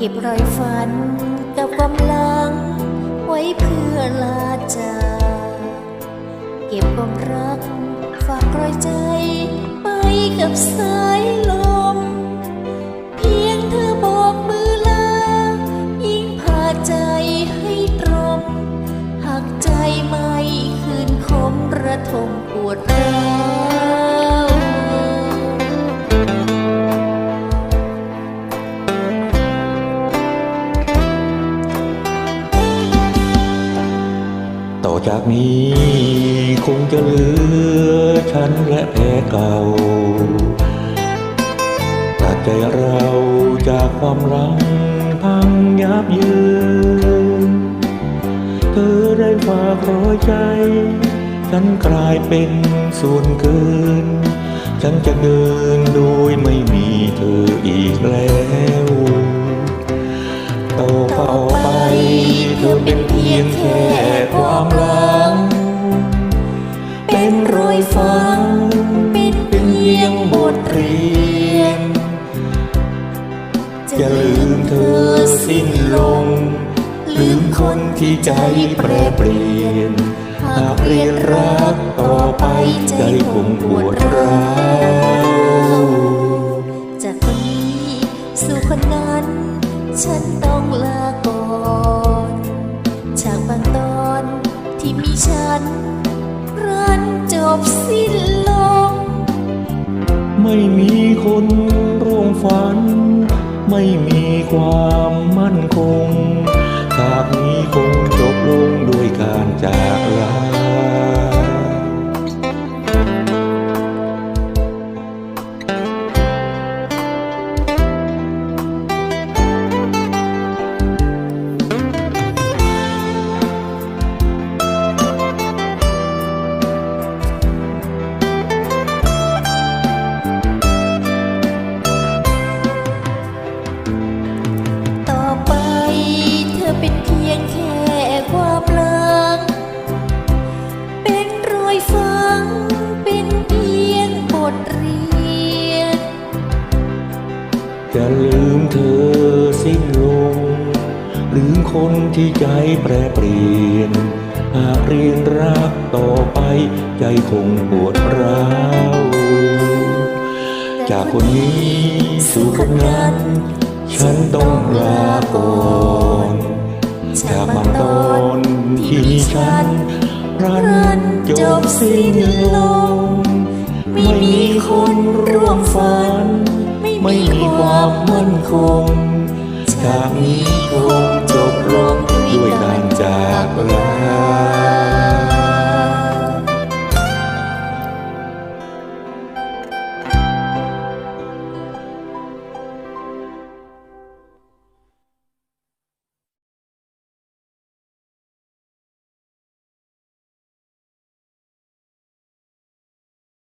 เก็บรอยฝันกับความหลัง ไว้เพื่อลาจากเก็บความรัก ฝากรอยใจ ไปกับสายลม เพียงเธอบอกมือลา ยิ่งพาใจให้ตรงหักใจมา ต่อจากนี้ คงจะเหลือฉันและแพ้เก่าตัดใจเราจากความรังพังยับเยืนเธอได้ฝากรอยใจ ฉันกลายเป็นส่วนเกิน ฉันจะเดินโดยไม่มีเธออีกแล้ว สิ้นลง ลืมคนที่ใจแปรเปลี่ยน หากเรียนรักต่อไปใจคงปวดร้าวจากคนนี้สู่คนนั้น ฉันต้องลาก่อนจากบางตอนที่มีฉันรันจบสิ้นลง ไม่มีคนร่วมฝัน ไม่มีความ จะลืมเธอสิ้นลง ลืมคนที่ใจแปรเปลี่ยน หากเรียนรักต่อไปใจคงปวดร้าว จากคนนี้สู่คนนั้น ฉันต้องลาก่อนจากบางตอนที่มีฉันรันจบสิ้นลง ไม่มีคนร่วมฝันไม่มี คมมั่นคงจากนี้